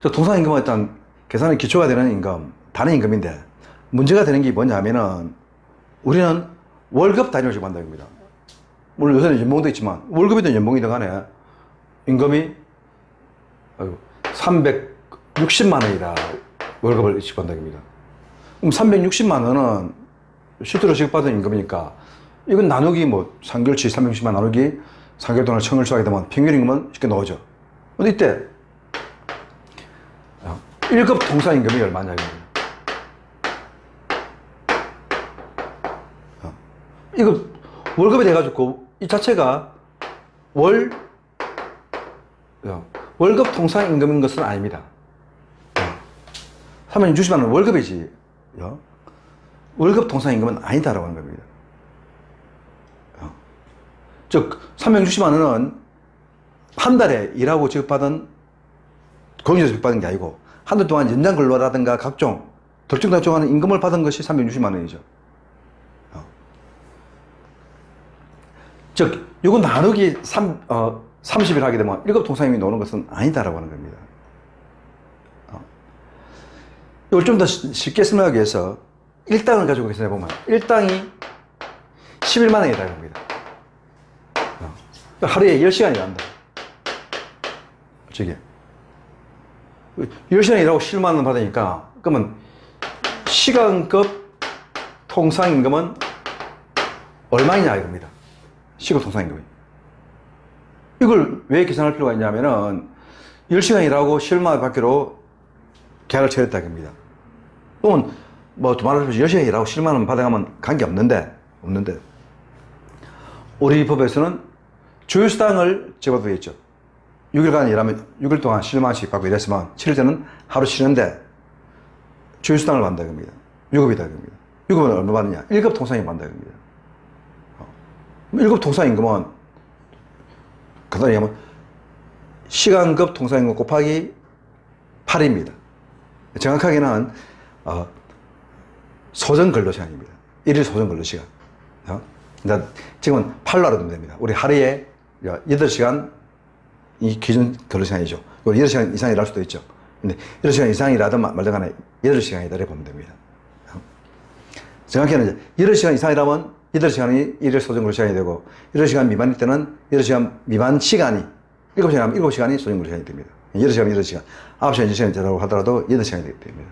저 통상임금은 일단 계산의 기초가 되는 임금, 단위 임금인데 문제가 되는 게 뭐냐면은 우리는 월급 단위로 지급한다는 겁니다. 물론 요새는 연봉도 있지만 월급이든 연봉이든 간에 임금이 360만 원이라 월급을 지급한다는 겁니다. 그럼 360만 원은 실제로 지급받은 임금이니까 이건 나누기 뭐 3개월치 360만 나누기 3개월 동안 청을 수하게 되면 평균 임금은 쉽게 나오죠. 근데 이때 1급 통상 임금이 얼마냐. 어. 이거 월급이 돼가지고 이 자체가 월 어, 월급 통상 임금인 것은 아닙니다. 어. 360만 원 월급이지. 어? 월급 통상 임금은 아니다라고 하는 겁니다. 어. 즉 360만 원은 한 달에 일하고 지급받은 공인에서 지급받은 게 아니고 한 달 동안 연장 근로라든가 각종 달성하는 임금을 받은 것이 360만 원이죠. 어. 즉, 이거 나누기 3, 어, 30일 하게 되면 1급 통상임이 나오는 것은 아니다라고 하는 겁니다. 어. 이걸 좀 더 쉽게 설명하기 위해서 일당을 가지고 계산해 보면 일당이 11만 원이다 겁니다. 어. 하루에 10시간이 일한다. 저게. 10시간 일하고 10만 원 받으니까 그러면 시간급 통상임금은 얼마이냐 이겁니다. 시급 통상임금이. 이걸 왜 계산할 필요가 있냐면은 10시간 일하고 10만 원 받기로 계약을 체결했다 겁니다. 그러면 뭐 말하자면 10시간 일하고 10만 원 받아가면 관계 없는데 없는데 우리 법에서는 주휴수당을 제공되어 있죠. 6일간 일하면 6일 동안 7만 원씩 받고 이랬으면 7일째는 하루 쉬는데 주휴수당을 받는다 겁니다. 유급이다 겁니다. 유급은 얼마 받느냐? 1급 통상임 받는다 겁니다. 어. 1급 통상임금은 간단히 얘기하면 시간급 통상임금 곱하기 8입니다. 정확하게는 어, 소정 근로 시간입니다. 1일 소정 근로 시간. 어? 그러니까 지금은 8로 알아두면 됩니다. 우리 하루에 8시간 이 기준 근로시간이죠. 8시간 이상 일할 수도 있죠. 근데 8시간 이상 일하든 말든 간에 8시간이다 이렇게 보면 됩니다. 정확히는 이제 8시간 이상 일하면 8시간이 일일 소정 근로 시간이 되고 8시간 미만일 때는 8시간 미만 시간이 7시간 하면 7시간이 소정 근로 시간이 됩니다. 8시간, 8시간. 9시간, 10시간 되라고 하더라도 8시간이 됩니다.